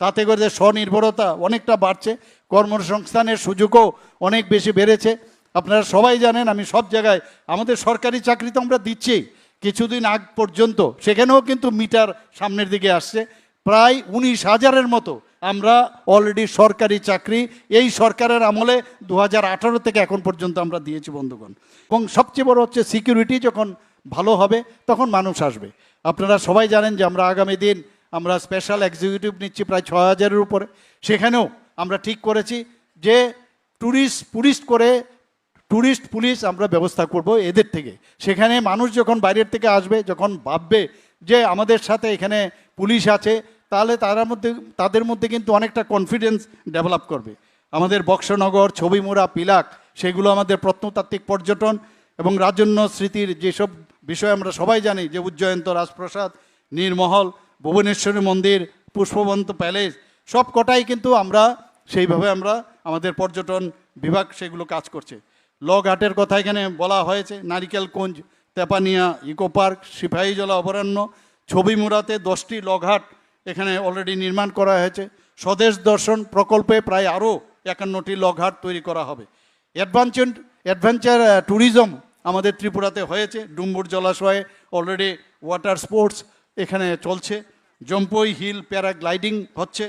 তাতে করে স্বনির্ভরতা অনেকটা বাড়ছে, কর্মসংস্থানের সুযোগও অনেক বেশি বেড়েছে। আপনারা সবাই জানেন, আমি সব জায়গায় আমাদের সরকারি চাকরি তো আমরা দিচ্ছি, কিছুদিন আগ পর্যন্ত। সেখানেও কিন্তু মিটার সামনের দিকে আসছে। প্রায় উনিশ হাজারের মতো আমরা অলরেডি সরকারি চাকরি এই সরকারের আমলে দু আঠারো থেকে এখন পর্যন্ত আমরা দিয়েছি বন্ধুগণ। এবং সবচেয়ে বড় হচ্ছে সিকিউরিটি যখন ভালো হবে তখন মানুষ আসবে। আপনারা সবাই জানেন যে আমরা আগামী দিন আমরা স্পেশাল এক্সিকিউটিভ নিচ্ছি প্রায় ছয় হাজারের উপরে। সেখানেও আমরা ঠিক করেছি যে ট্যুরিস্ট পুলিশ করে ট্যুরিস্ট পুলিশ আমরা ব্যবস্থা করব এদের থেকে। সেখানে মানুষ যখন বাইরের থেকে আসবে, যখন ভাববে যে আমাদের সাথে এখানে পুলিশ আছে, তাহলে তারা মধ্যে, তাদের মধ্যে কিন্তু অনেকটা কনফিডেন্স ডেভেলপ করবে। আমাদের বক্সনগর, ছবিমুড়া, পিলাক, সেগুলো আমাদের প্রত্নতাত্ত্বিক পর্যটন এবং রাজন্য স্মৃতির যেসব বিষয় আমরা সবাই জানি, যে উজ্জয়ন্ত, রাজপ্রাসাদ, নীরমহল ভুবনেশ্বরী মন্দির, পুষ্পবন্ত প্যালেস, সব কটাই কিন্তু আমরা সেইভাবে আমরা আমাদের পর্যটন বিভাগ সেগুলো কাজ করছে। লগঘাটের কথা এখানে বলা হয়েছে, নারিকেল কুঞ্জ, তেপানিয়া, ইকো পার্ক সিপাহীজলা অভয়ারণ্য ছবিমুড়াতে দশটি লগঘাট এখানে অলরেডি নির্মাণ করা হয়েছে। স্বদেশ দর্শন প্রকল্পে প্রায় আরও একান্নটি লগঘাট তৈরি করা হবে। অ্যাডভেঞ্চার অ্যাডভেঞ্চার ট্যুরিজম আমাদের ত্রিপুরাতে হয়েছে। ডুম্বুর জলাশয়ে অলরেডি ওয়াটার স্পোর্টস এখানে চলছে। জম্পই হিল প্যারাগ্লাইডিং হচ্ছে।